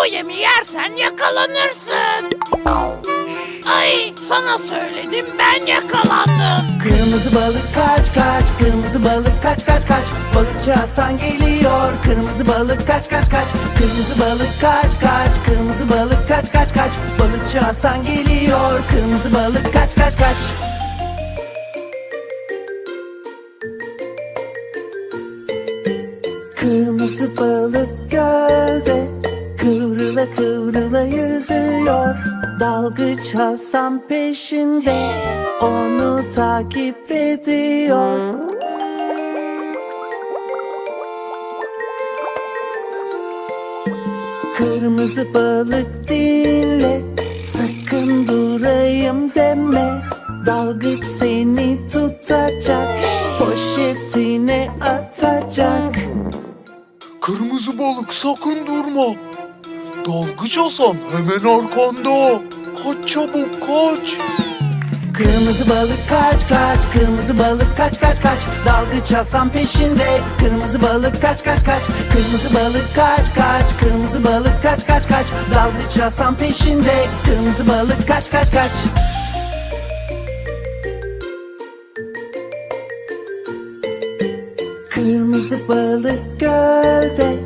O yemi yersen yakalanırsın. Ay sana söyledim ben yakalandım. Kırmızı balık kaç kaç Kırmızı balık kaç kaç kaç. Balıkçı Hasan geliyor. Kırmızı balık kaç kaç kaç. Kırmızı balık kaç kaç Kırmızı balık kaç kaç kaç. Balıkçı Hasan geliyor. Kırmızı balık kaç kaç kaç. Kırmızı balık gölde Kıvrıla kıvrıla yüzüyor. Dalgıç Hasan peşinde Onu takip ediyor. Kırmızı balık dinle Sakın durayım deme. Dalgıç seni tutacak Poşetine atacak. Kırmızı balık sakın durma. Dalgıç Hasan hemen arkanda. Kaç çabuk kaç. Kırmızı balık kaç kaç. Kırmızı balık kaç kaç kaç. Dalgıç Hasan peşinde. Kırmızı balık kaç kaç kaç. Kırmızı balık kaç kaç. Kırmızı balık kaç kaç kaç. Dalgıç Hasan peşinde. Kırmızı balık kaç kaç kaç. Kırmızı balık gölde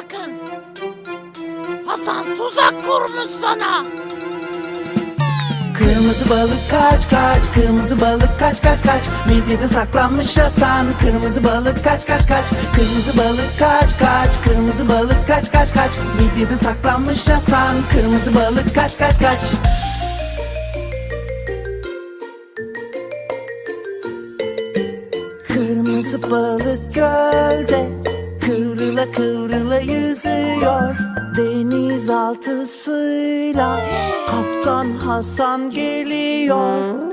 Hasan tuzak kurmuş sana. Kırmızı balık kaç kaç. Kırmızı balık kaç kaç kaç. Midyede saklanmış Hasan Kırmızı balık kaç kaç kaç. Kırmızı balık kaç kaç. Kırmızı balık kaç kaç kaç. Midyede saklanmış Hasan Kırmızı balık kaç kaç kaç Denizaltı suyla Kaptan Hasan geliyor.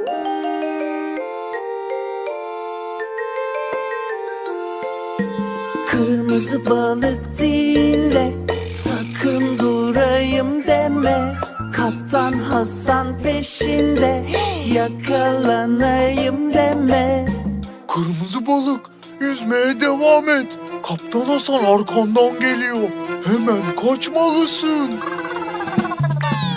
Kırmızı balık dinle Sakın durayım deme. Kaptan Hasan peşinde Yakalanayım deme. Kırmızı balık yüzmeye devam et. Kaptan Hasan arkandan geliyor. Hemen kaçmalısın.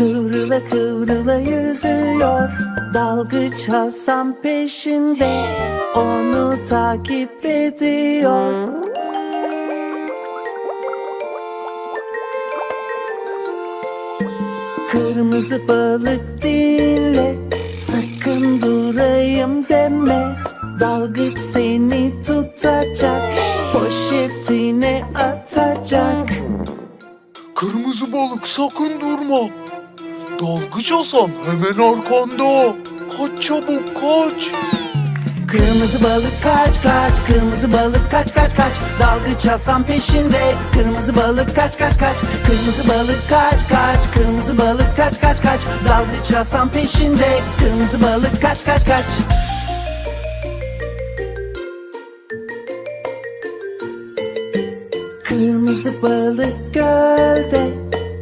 Kıvrıla kıvrıla yüzüyor. Dalgıç Hasan peşinde Onu takip ediyor. Kırmızı balık dinle Sakın durayım deme. Dalgıç seni tutacak Poşetine atacak. Kırmızı balık sakın durma. Dalgıç Hasan hemen arkanda. Kaç çabuk kaç. Kırmızı balık kaç kaç. Kırmızı balık kaç kaç kaç. Dalgıç Hasan peşinde. Kırmızı balık kaç kaç kaç. Kırmızı balık kaç kaç. Kırmızı balık kaç kaç kaç. Dalgıç Hasan peşinde. Kırmızı balık kaç kaç kaç. Kırmızı balık gölde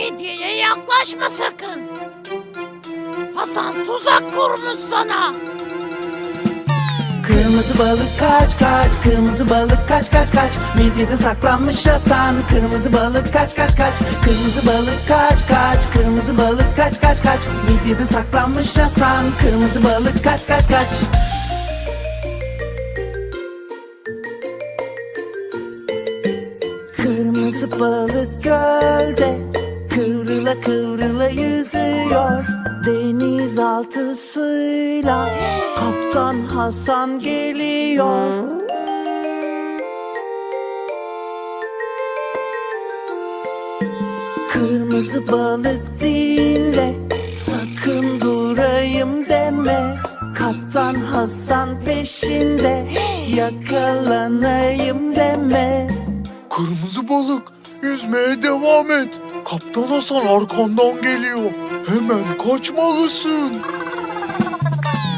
midyeye yaklaşma sakın. Hasan tuzak kurmuş sana. Kırmızı balık kaç kaç Kırmızı balık kaç kaç kaç. Midyede saklanmış Hasan. Kırmızı balık kaç kaç kaç. Kırmızı balık kaç kaç Kırmızı balık kaç kaç kaç. Midyede saklanmış Hasan. Kırmızı balık kaç kaç kaç Kıvrıla yüzüyor Denizaltı suyla Kaptan Hasan geliyor. Kırmızı balık dinle Sakın durayım deme. Kaptan Hasan peşinde Yakalanayım deme. Kırmızı balık yüzmeye devam et. Kaptan Hasan arkandan geliyor. Hemen kaçmalısın.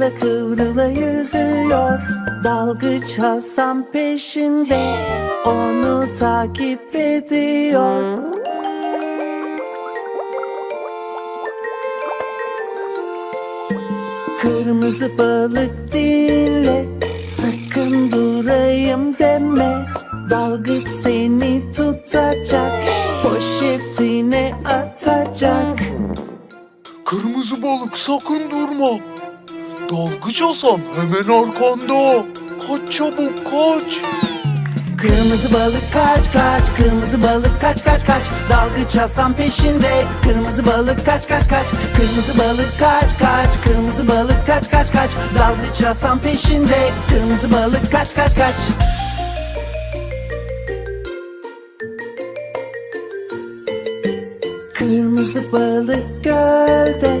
Kıvrıla kıvrıla yüzüyor. Dalgıç Hasan peşinde Onu takip ediyor. Kırmızı balık dinle Sakın durayım deme. Dalgıç seni tutacak Poşetine atacak. Kırmızı balık sakın durma. Dalgıç Hasan hemen arkanda. Kaç çabuk kaç. Kırmızı balık kaç kaç. Kırmızı balık kaç kaç kaç. Dalgıç Hasan peşinde. Kırmızı balık kaç kaç kaç. Kırmızı balık kaç kaç. Kırmızı balık kaç kaç kaç. Dalgıç Hasan peşinde. Kırmızı balık kaç kaç kaç. Kırmızı balık gölde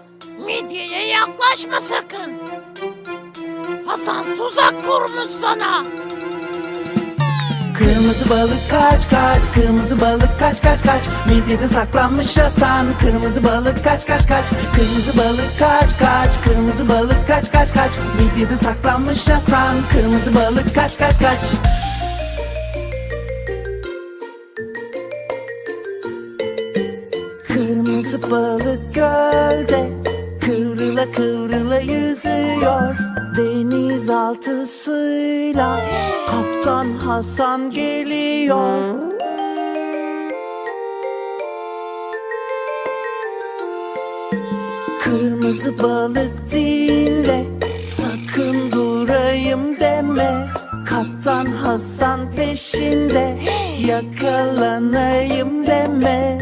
Midyeye yaklaşma sakın. Hasan tuzak kurmuş sana. Kırmızı balık kaç kaç Kırmızı balık kaç kaç kaç. Midyede saklanmış Hasan. Kırmızı balık kaç kaç kaç. Kırmızı balık kaç kaç Kırmızı balık kaç kaç kaç. Midyede saklanmış Hasan. Kırmızı balık kaç kaç kaç. Kırmızı balık gölde Kıvrıla kıvrıla yüzüyor Denizaltı suyla Kaptan Hasan geliyor. Kırmızı balık dinle Sakın durayım deme. Kaptan Hasan peşinde Yakalanayım deme.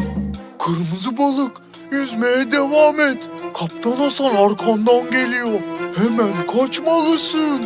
Kırmızı balık yüzmeye devam et. Kaptan Hasan arkandan geliyor. Hemen kaçmalısın.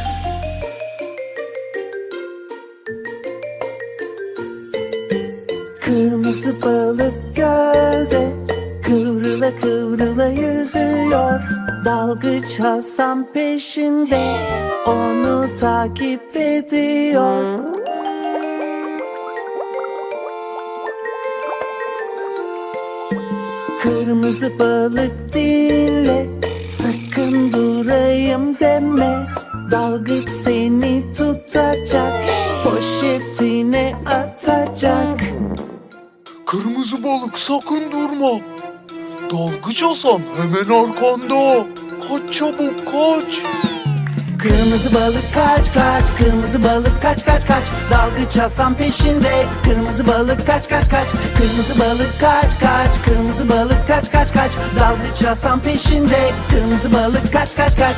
Kırmızı balık gölde Kıvrıla kıvrıla yüzüyor. Dalgıç Hasan peşinde Onu takip ediyor. Kırmızı balık dinle Sakın durayım deme. Dalgıç seni balık sakın durma. Dalgıç Hasan hemen arkanda. Kaç çabuk kaç. Kırmızı balık kaç kaç. Kırmızı balık kaç kaç kaç. Dalgıç Hasan peşinde. Kırmızı balık kaç kaç kaç. Kırmızı balık kaç kaç. Kırmızı balık kaç kaç kaç. Dalgıç Hasan peşinde. Kırmızı balık kaç kaç kaç